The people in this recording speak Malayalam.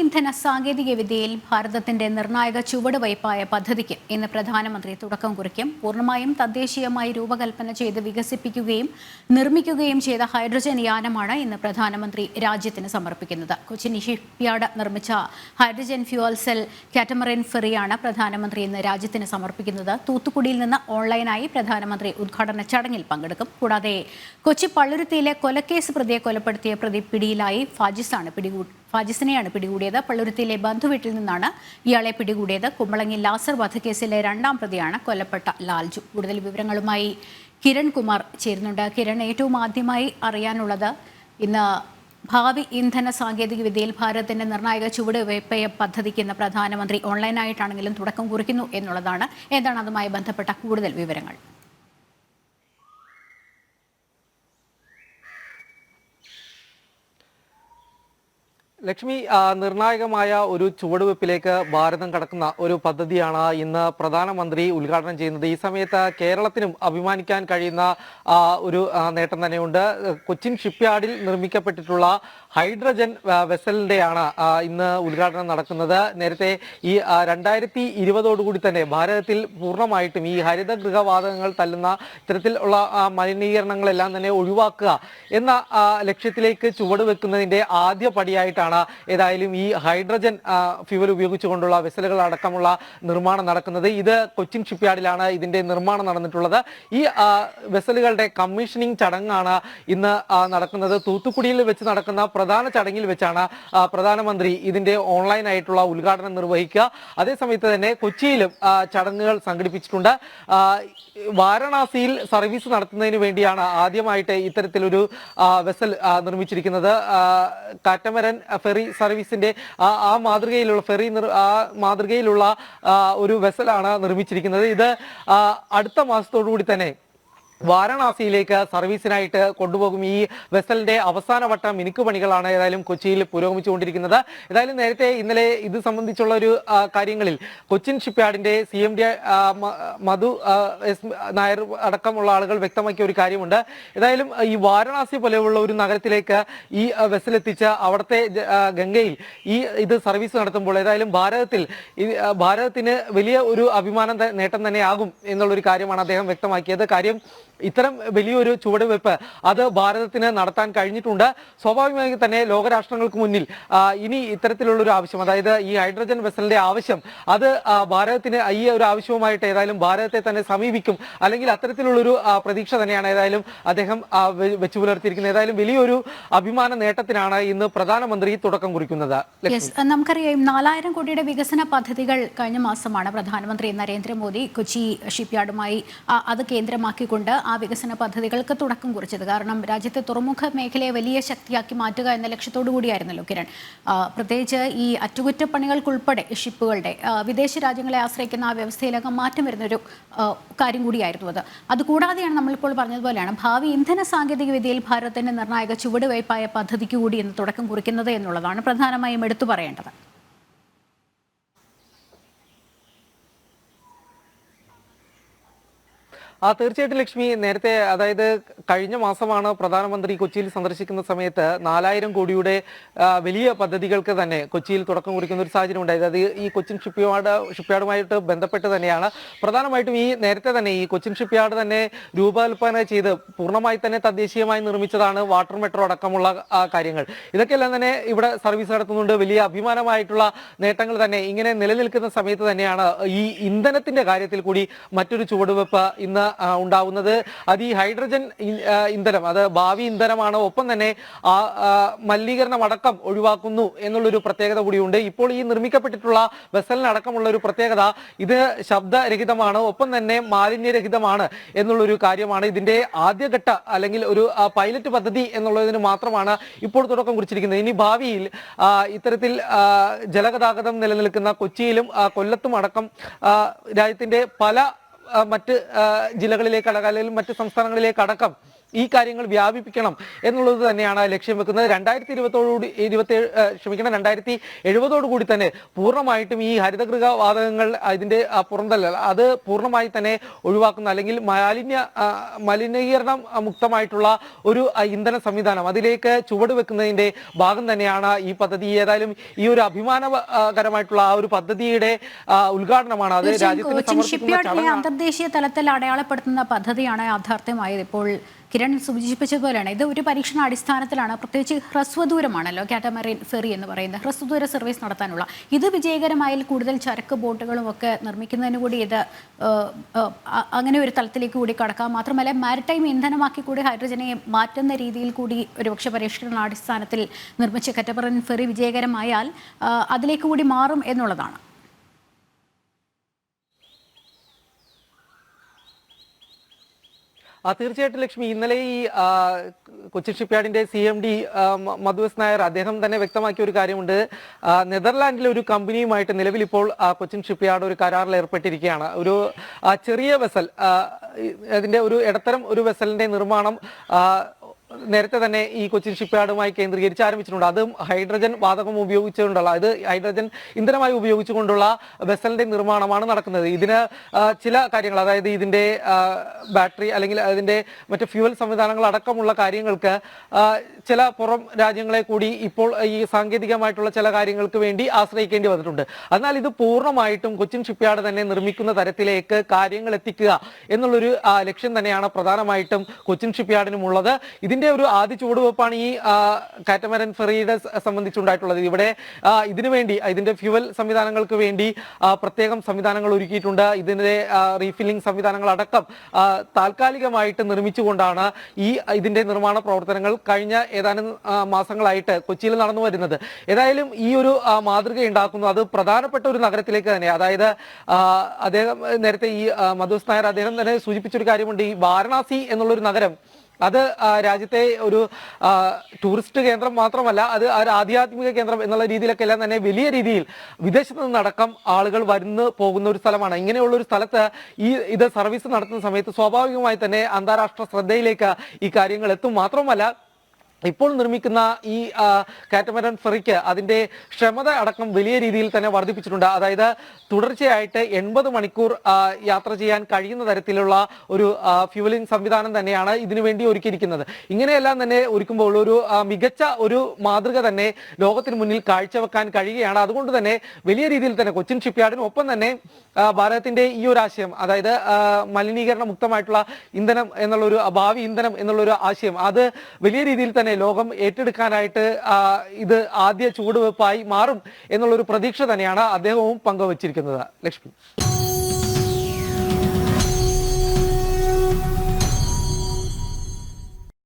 ഇന്ധന സാങ്കേതിക വിദ്യയിൽ ഭാരതത്തിന്റെ നിർണായക ചുവടുവയ്പായ പദ്ധതിക്ക് ഇന്ന് പ്രധാനമന്ത്രി തുടക്കം കുറിക്കും. പൂർണമായും തദ്ദേശീയമായി രൂപകൽപ്പന ചെയ്ത് വികസിപ്പിക്കുകയും നിർമ്മിക്കുകയും ചെയ്ത ഹൈഡ്രജൻ യാനമാണ് ഇന്ന് പ്രധാനമന്ത്രി രാജ്യത്തിന് സമർപ്പിക്കുന്നത്. കൊച്ചിൻ ഷിപ്പ്യാർഡ് നിർമ്മിച്ച ഹൈഡ്രജൻ ഫ്യൂവൽ സെൽ കാറ്റമറിൻ ഫെറിയാണ് പ്രധാനമന്ത്രി ഇന്ന് രാജ്യത്തിന് സമർപ്പിക്കുന്നത്. തൂത്തുക്കുടിയിൽ നിന്ന് ഓൺലൈനായി പ്രധാനമന്ത്രി ഉദ്ഘാടന ചടങ്ങിൽ പങ്കെടുക്കും. കൂടാതെ കൊച്ചി പള്ളുരുത്തിയിലെ കൊലക്കേസ് പ്രതിയെ കൊലപ്പെടുത്തിയ പ്രതി പിടിയിലായി. ഫാജിസാണ് പിടികൂ ഫാജിസിനെയാണ് പിടികൂടിയത്. പള്ളുരുത്തിയിലെ ബന്ധുവീട്ടിൽ നിന്നാണ് ഇയാളെ പിടികൂടിയത്. കുമ്പളങ്ങി ലാസർ വധക്കേസിലെ രണ്ടാം പ്രതിയാണ് കൊല്ലപ്പെട്ട ലാൽജു. കൂടുതൽ വിവരങ്ങളുമായി കിരൺ കുമാർ ചേരുന്നുണ്ട്. കിരൺ ഏറ്റവും ആദ്യമായി അറിയാനുള്ളത് ഇന്ന് ഭാവി ഇന്ധന സാങ്കേതിക വിദ്യയിൽ ഭാരതത്തിന്റെ നിർണായക ചുവടുവയ്പ് പദ്ധതിക്ക് ഇന്ന് പ്രധാനമന്ത്രി. ഓൺലൈനായിട്ടാണെങ്കിലും തുടക്കം കുറിക്കുന്നു എന്നുള്ളതാണ്. എന്താണ് അതുമായി ബന്ധപ്പെട്ട കൂടുതൽ വിവരങ്ങൾ? ലക്ഷ്മി നിർണായകമായ ഒരു ചുവടുവെപ്പിലേക്ക് ഭാരതം കടക്കുന്ന ഒരു പദ്ധതിയാണ് ഇന്ന് പ്രധാനമന്ത്രി ഉദ്ഘാടനം ചെയ്യുന്നത്. ഈ സമയത്ത് കേരളത്തിനും അഭിമാനിക്കാൻ കഴിയുന്ന ഒരു നേട്ടം തന്നെയുണ്ട്. കൊച്ചിൻ ഷിപ്പ്യാർഡിൽ നിർമ്മിക്കപ്പെട്ടിട്ടുള്ള ഹൈഡ്രജൻ വെസലിന്റെയാണ് ഇന്ന് ഉദ്ഘാടനം നടക്കുന്നത്. നേരത്തെ ഈ രണ്ടായിരത്തി ഇരുപതോടുകൂടി തന്നെ ഭാരതത്തിൽ പൂർണമായിട്ടും ഈ ഹരിതഗൃഹവാതകങ്ങൾ തല്ലുന്ന ഇത്തരത്തിലുള്ള മലിനീകരണങ്ങളെല്ലാം തന്നെ ഒഴിവാക്കുക എന്ന ലക്ഷ്യത്തിലേക്ക് ചുവടുവെക്കുന്നതിന്റെ ആദ്യ പടിയായിട്ടാണ് ഏതായാലും ഈ ഹൈഡ്രജൻ ഫ്യൂവൽ ഉപയോഗിച്ചുകൊണ്ടുള്ള വെസലുകൾ അടക്കമുള്ള നിർമ്മാണം നടക്കുന്നത്. ഇത് കൊച്ചിൻ ഷിപ്പ്യാർഡിലാണ് ഇതിന്റെ നിർമ്മാണം നടന്നിട്ടുള്ളത്. ഈ വെസലുകളുടെ കമ്മീഷനിങ് ചടങ്ങാണ് ഇന്ന് നടക്കുന്നത്. തൂത്തുക്കുടിയിൽ വെച്ച് നടക്കുന്ന പ്രധാന ചടങ്ങിൽ വെച്ചാണ് പ്രധാനമന്ത്രി ഇതിന്റെ ഓൺലൈൻ ആയിട്ടുള്ള ഉദ്ഘാടനം നിർവഹിക്കുക. അതേസമയത്ത് തന്നെ കൊച്ചിയിലും ചടങ്ങുകൾ സംഘടിപ്പിച്ചിട്ടുണ്ട്. വാരണാസിയിൽ സർവീസ് നടത്തുന്നതിന് വേണ്ടിയാണ് ആദ്യമായിട്ട് ഇത്തരത്തിലൊരു വെസൽ നിർമ്മിച്ചിരിക്കുന്നത്. കാറ്റമരൻ ഫെറി സർവീസിന്റെ ആ മാതൃകയിലുള്ള ഫെറി ആ മാതൃകയിലുള്ള ഒരു വെസലാണ് നിർമ്മിച്ചിരിക്കുന്നത്. ഇത് അടുത്ത മാസത്തോടു കൂടി തന്നെ വാരണാസിയിലേക്ക് സർവീസിനായിട്ട് കൊണ്ടുപോകും ഈ വെസലിന്റെ അവസാനവട്ട മിനുക്ക് പണികളാണ് ഏതായാലും കൊച്ചിയിൽ പുരോഗമിച്ചുകൊണ്ടിരിക്കുന്നത്. ഏതായാലും നേരത്തെ ഇന്നലെ ഇത് സംബന്ധിച്ചുള്ള ഒരു കാര്യങ്ങളിൽ Cochin ഷിപ്പ്യാർഡിന്റെ C M D Madhu S Nair അടക്കമുള്ള ആളുകൾ വ്യക്തമാക്കിയ ഒരു കാര്യമുണ്ട്. ഏതായാലും ഈ വാരണാസി പോലെയുള്ള ഒരു നഗരത്തിലേക്ക് ഈ എത്തിച്ച് അവിടുത്തെ ഗംഗയിൽ ഈ ഇത് സർവീസ് നടത്തുമ്പോൾ ഏതായാലും ഭാരതത്തിൽ ഭാരതത്തിന് വലിയ ഒരു അഭിമാനം നേട്ടം തന്നെയാകും എന്നുള്ളൊരു കാര്യമാണ് അദ്ദേഹം വ്യക്തമാക്കിയത്. കാര്യം ഇത്തരം വലിയൊരു ചുവടുവെപ്പ് അത് ഭാരതത്തിന് നടത്താൻ കഴിഞ്ഞിട്ടുണ്ട്. സ്വാഭാവികമായി തന്നെ ലോകരാഷ്ട്രങ്ങൾക്ക് മുന്നിൽ ഇനി ഇത്തരത്തിലുള്ളൊരു ആവശ്യം അതായത് ഈ ഹൈഡ്രജൻ വെസലിന്റെ ആവശ്യം അത് ഭാരതത്തിന് ഈ ഒരു ആവശ്യവുമായിട്ട് ഏതായാലും ഭാരതത്തെ തന്നെ സമീപിക്കും. അല്ലെങ്കിൽ അത്തരത്തിലുള്ളൊരു പ്രതീക്ഷ തന്നെയാണ് ഏതായാലും അദ്ദേഹം വെച്ചു പുലർത്തിയിരിക്കുന്നത്. ഏതായാലും വലിയൊരു അഭിമാന നേട്ടത്തിനാണ് ഇന്ന് പ്രധാനമന്ത്രി തുടക്കം കുറിക്കുന്നത്. നമുക്കറിയാം നാലായിരം കോടിയുടെ വികസന പദ്ധതികൾ കഴിഞ്ഞ മാസമാണ് പ്രധാനമന്ത്രി നരേന്ദ്രമോദി കൊച്ചി ഷിപ്പ്യാർഡുമായി അത് കേന്ദ്രമാക്കിക്കൊണ്ട് ആ വികസന പദ്ധതികൾക്ക് തുടക്കം കുറിച്ചത്. കാരണം രാജ്യത്തെ തുറമുഖ മേഖലയെ വലിയ ശക്തിയാക്കി മാറ്റുക എന്ന ലക്ഷ്യത്തോടു കൂടിയായിരുന്നല്ലോ കിരൺ. പ്രത്യേകിച്ച് ഈ അറ്റകുറ്റപ്പണികൾക്കുൾപ്പെടെ ഷിപ്പുകളുടെ വിദേശ രാജ്യങ്ങളെ ആശ്രയിക്കുന്ന ആ വ്യവസ്ഥയിലൊക്കെ മാറ്റം വരുന്നൊരു കാര്യം കൂടിയായിരുന്നു അത്. അതുകൂടാതെയാണ് നമ്മളിപ്പോൾ പറഞ്ഞതുപോലെയാണ് ഭാവി ഇന്ധന സാങ്കേതിക വിദ്യയിൽ ഭാരതത്തിന്റെ നിർണായക ചുവടുവയ്പായ പദ്ധതിക്ക് കൂടി ഇന്ന് തുടക്കം കുറിക്കുന്നത് എന്നുള്ളതാണ് പ്രധാനമായും എടുത്തു പറയേണ്ടത്. ആ തീർച്ചയായിട്ടും ലക്ഷ്മി നേരത്തെ അതായത് കഴിഞ്ഞ മാസമാണ് പ്രധാനമന്ത്രി കൊച്ചിയിൽ സന്ദർശിക്കുന്ന സമയത്ത് നാലായിരം കോടിയുടെ വലിയ പദ്ധതികൾക്ക് തന്നെ കൊച്ചിയിൽ തുടക്കം കുറിക്കുന്ന ഒരു സാഹചര്യം ഉണ്ടായത്. അത് ഈ കൊച്ചിൻ ഷിപ്പ്യാർഡ് ഷിപ്പ്യാർഡുമായിട്ട് ബന്ധപ്പെട്ട് തന്നെയാണ്. പ്രധാനമായിട്ടും ഈ നേരത്തെ തന്നെ ഈ കൊച്ചിൻ ഷിപ്പ്യാർഡ് തന്നെ രൂപകൽപ്പന ചെയ്ത് പൂർണമായി തന്നെ തദ്ദേശീയമായി നിർമ്മിച്ചതാണ് വാട്ടർ മെട്രോ അടക്കമുള്ള കാര്യങ്ങൾ. ഇതൊക്കെയെല്ലാം തന്നെ ഇവിടെ സർവീസ് നടത്തുന്നുണ്ട്. വലിയ അഭിമാനമായിട്ടുള്ള നേട്ടങ്ങൾ തന്നെ ഇങ്ങനെ നിലനിൽക്കുന്ന സമയത്ത് തന്നെയാണ് ഈ ഇന്ധനത്തിന്റെ കാര്യത്തിൽ കൂടി മറ്റൊരു ചുവടുവെപ്പ് ഇന്ന് ഉണ്ടാവുന്നത്. അത് ഈ ഹൈഡ്രജൻ ഇന്ധനം അത് ഭാവി ഇന്ധനമാണ്. ഒപ്പം തന്നെ മലിനീകരണം അടക്കം ഒഴിവാക്കുന്നു എന്നുള്ളൊരു പ്രത്യേകത കൂടിയുണ്ട്. ഇപ്പോൾ ഈ നിർമ്മിക്കപ്പെട്ടിട്ടുള്ള വെസലിനടക്കമുള്ള ഒരു പ്രത്യേകത ഇത് ശബ്ദരഹിതമാണ് ഒപ്പം തന്നെ മാലിന്യരഹിതമാണ് എന്നുള്ളൊരു കാര്യമാണ്. ഇതിന്റെ ആദ്യഘട്ട അല്ലെങ്കിൽ ഒരു പൈലറ്റ് പദ്ധതി എന്നുള്ളതിന് മാത്രമാണ് ഇപ്പോൾ തുടക്കം കുറിച്ചിരിക്കുന്നത്. ഇനി ഭാവിയിൽ ഇത്തരത്തിൽ ജലഗതാഗതം നിലനിൽക്കുന്ന കൊച്ചിയിലും കൊല്ലത്തും അടക്കം രാജ്യത്തിന്റെ പല മറ്റ് ജില്ലകളിലേക്ക് അടക്കം അല്ലെങ്കിൽ മറ്റ് സംസ്ഥാനങ്ങളിലേക്ക് അടക്കം ഈ കാര്യങ്ങൾ വ്യാപിപ്പിക്കണം എന്നുള്ളത് തന്നെയാണ് ലക്ഷ്യം വെക്കുന്നത്. രണ്ടായിരത്തി ഇരുപത്തോടുകൂടി ഇരുപത്തി ക്ഷമിക്കണം രണ്ടായിരത്തി എഴുപതോടു കൂടി തന്നെ പൂർണമായിട്ടും ഈ ഹരിതഗൃഹ വാതകങ്ങൾ അതിന്റെ പുറന്തല്ല അത് പൂർണമായി തന്നെ ഒഴിവാക്കുന്ന അല്ലെങ്കിൽ മാലിന്യ മലിനീകരണം മുക്തമായിട്ടുള്ള ഒരു ഇന്ധന സംവിധാനം അതിലേക്ക് ചുവട് വെക്കുന്നതിന്റെ ഭാഗം തന്നെയാണ് ഈ പദ്ധതി. ഏതായാലും ഈ ഒരു അഭിമാനകരമായിട്ടുള്ള ആ ഒരു പദ്ധതിയുടെ ഉദ്ഘാടനമാണ് അത് രാജ്യത്തിന് അന്തർദേശീയ തലത്തിൽ അടയാളപ്പെടുത്തുന്ന പദ്ധതിയാണ് യാഥാർത്ഥ്യമായത്. ഇപ്പോൾ കിരൺ സൂചിപ്പിച്ചതുപോലെയാണ്. ഇത് ഒരു പരീക്ഷണ അടിസ്ഥാനത്തിലാണ് പ്രത്യേകിച്ച് ഹ്രസ്വദൂരമാണല്ലോ കാറ്റമറിൻ ഫെറി എന്ന് പറയുന്നത്. ഹ്രസ്വദൂര സർവീസ് നടത്താനുള്ള. ഇത് വിജയകരമായാൽ കൂടുതൽ ചരക്ക് ബോട്ടുകളും ഒക്കെ നിർമ്മിക്കുന്നതിന് കൂടി ഇത് അങ്ങനെ ഒരു തലത്തിലേക്ക് കൂടി കടക്കാം. മാത്രമല്ല മാരിടൈം ഇന്ധനമാക്കി കൂടി ഹൈഡ്രജനെ മാറ്റുന്ന രീതിയിൽ കൂടി ഒരുപക്ഷെ പരീക്ഷണ അടിസ്ഥാനത്തിൽ നിർമ്മിച്ച കാറ്റമറിൻ ഫെറി വിജയകരമായാൽ അതിലേക്ക് കൂടി മാറും എന്നുള്ളതാണ്. തീർച്ചയായിട്ടും ലക്ഷ്മി. ഇന്നലെ ഈ കൊച്ചി ഷിപ്പ്യാർഡിന്റെ സി എം ഡി മധുവസ് നായർ അദ്ദേഹം തന്നെ വ്യക്തമാക്കിയ ഒരു കാര്യമുണ്ട്. നെതർലാൻഡിലെ ഒരു കമ്പനിയുമായിട്ട് നിലവിൽ ഇപ്പോൾ കൊച്ചിൻ ഷിപ്പ്യാർഡ് ഒരു കരാറിൽ ഏർപ്പെട്ടിരിക്കുകയാണ്. ഒരു ചെറിയ വെസൽ അതിന്റെ ഒരു ഇടത്തരം ഒരു വെസലിന്റെ നിർമ്മാണം നേരത്തെ തന്നെ ഈ കൊച്ചിൻ ഷിപ്പ്യാർഡുമായി കേന്ദ്രീകരിച്ച് ആരംഭിച്ചിട്ടുണ്ട്. അതും ഹൈഡ്രജൻ വാതകം ഉപയോഗിച്ചുകൊണ്ടുള്ള അത് ഹൈഡ്രജൻ ഇന്ധനമായി ഉപയോഗിച്ചുകൊണ്ടുള്ള വെസലിന്റെ നിർമ്മാണമാണ് നടക്കുന്നത്. ഇതിന് ചില കാര്യങ്ങൾ അതായത് ഇതിന്റെ ബാറ്ററി അല്ലെങ്കിൽ അതിന്റെ മറ്റു ഫ്യൂവൽ സംവിധാനങ്ങൾ അടക്കമുള്ള കാര്യങ്ങൾക്ക് ചില പുറം രാജ്യങ്ങളെ കൂടി ഇപ്പോൾ ഈ സാങ്കേതികമായിട്ടുള്ള ചില കാര്യങ്ങൾക്ക് വേണ്ടി ആശ്രയിക്കേണ്ടി വന്നിട്ടുണ്ട്. എന്നാൽ ഇത് പൂർണമായിട്ടും കൊച്ചിൻ ഷിപ്പ്യാർഡ് തന്നെ നിർമ്മിക്കുന്ന തരത്തിലേക്ക് കാര്യങ്ങൾ എത്തിക്കുക എന്നുള്ളൊരു ലക്ഷ്യം തന്നെയാണ് പ്രധാനമായിട്ടും കൊച്ചിൻ ഷിപ്പ്യാർഡിനും ഉള്ളത് ഇതിന്റെ ഒരു ആദ്യ ചുവടുവെപ്പാണ് ഈ കാറ്റമരൻ ഫെറിയുടെ സംബന്ധിച്ചുണ്ടായിട്ടുള്ളത്. ഇവിടെ ഇതിനു വേണ്ടി ഇതിന്റെ ഫ്യൂവൽ സംവിധാനങ്ങൾക്ക് വേണ്ടി പ്രത്യേകം സംവിധാനങ്ങൾ ഒരുക്കിയിട്ടുണ്ട്. ഇതിന്റെ റീഫില്ലിംഗ് സംവിധാനങ്ങൾ അടക്കം താൽക്കാലികമായിട്ട് നിർമ്മിച്ചുകൊണ്ടാണ് ഈ ഇതിന്റെ നിർമ്മാണ പ്രവർത്തനങ്ങൾ കഴിഞ്ഞ ഏതാനും മാസങ്ങളായിട്ട് കൊച്ചിയിൽ നടന്നു വരുന്നത്. ഏതായാലും ഈ ഒരു മാതൃക ഉണ്ടാക്കുന്നു. അത് പ്രധാനപ്പെട്ട ഒരു നഗരത്തിലേക്ക് തന്നെ. അതായത് അദ്ദേഹം നേരത്തെ ഈ മധുസ് നായർ അദ്ദേഹം തന്നെ സൂചിപ്പിച്ചൊരു കാര്യമുണ്ട്. ഈ വാരണാസി എന്നുള്ളൊരു നഗരം അത് രാജ്യത്തെ ഒരു ടൂറിസ്റ്റ് കേന്ദ്രം മാത്രമല്ല അത് ഒരു ആധ്യാത്മിക കേന്ദ്രം എന്നുള്ള രീതിയിലൊക്കെ എല്ലാം തന്നെ വലിയ രീതിയിൽ വിദേശത്ത് നിന്നടക്കം ആളുകൾ വരുന്നു പോകുന്ന ഒരു സ്ഥലമാണ്. ഇങ്ങനെയുള്ള ഒരു സ്ഥലത്ത് ഈ ഇത് സർവീസ് നടത്തുന്ന സമയത്ത് സ്വാഭാവികമായി തന്നെ അന്താരാഷ്ട്ര ശ്രദ്ധയിലേക്ക് ഈ കാര്യങ്ങൾ എത്തും. മാത്രമല്ല ഇപ്പോൾ നിർമ്മിക്കുന്ന ഈ കാറ്റമരൻ ഫെറിക്ക് അതിന്റെ ക്ഷമത അടക്കം വലിയ രീതിയിൽ തന്നെ വർദ്ധിപ്പിച്ചിട്ടുണ്ട്. അതായത് തുടർച്ചയായിട്ട് എൺപത് മണിക്കൂർ യാത്ര ചെയ്യാൻ കഴിയുന്ന തരത്തിലുള്ള ഒരു ഫ്യൂലിംഗ് സംവിധാനം തന്നെയാണ് ഇതിനുവേണ്ടി ഒരുക്കിയിരിക്കുന്നത്. ഇങ്ങനെയെല്ലാം തന്നെ ഒരുക്കുമ്പോൾ ഒരു മികച്ച ഒരു മാതൃക തന്നെ ലോകത്തിന് മുന്നിൽ കാഴ്ചവെക്കാൻ കഴിയുകയാണ്. അതുകൊണ്ട് തന്നെ വലിയ രീതിയിൽ തന്നെ കൊച്ചിൻ ഷിപ്പ്യാർഡിനും ഒപ്പം തന്നെ ഭാരതത്തിന്റെ ഈ ഒരു ആശയം അതായത് മലിനീകരണ മുക്തമായിട്ടുള്ള ഇന്ധനം എന്നുള്ള ഒരു ഭാവി ഇന്ധനം എന്നുള്ള ഒരു ആശയം അത് വലിയ രീതിയിൽ തന്നെ ലോകം ഏറ്റെടുക്കാനായിട്ട് ഇത് ആദ്യ ചുവടുവെപ്പായി മാറും എന്നുള്ളൊരു പ്രതീക്ഷ തന്നെയാണ് അദ്ദേഹവും പങ്കുവച്ചിരിക്കുന്നത്. ലക്ഷ്മി.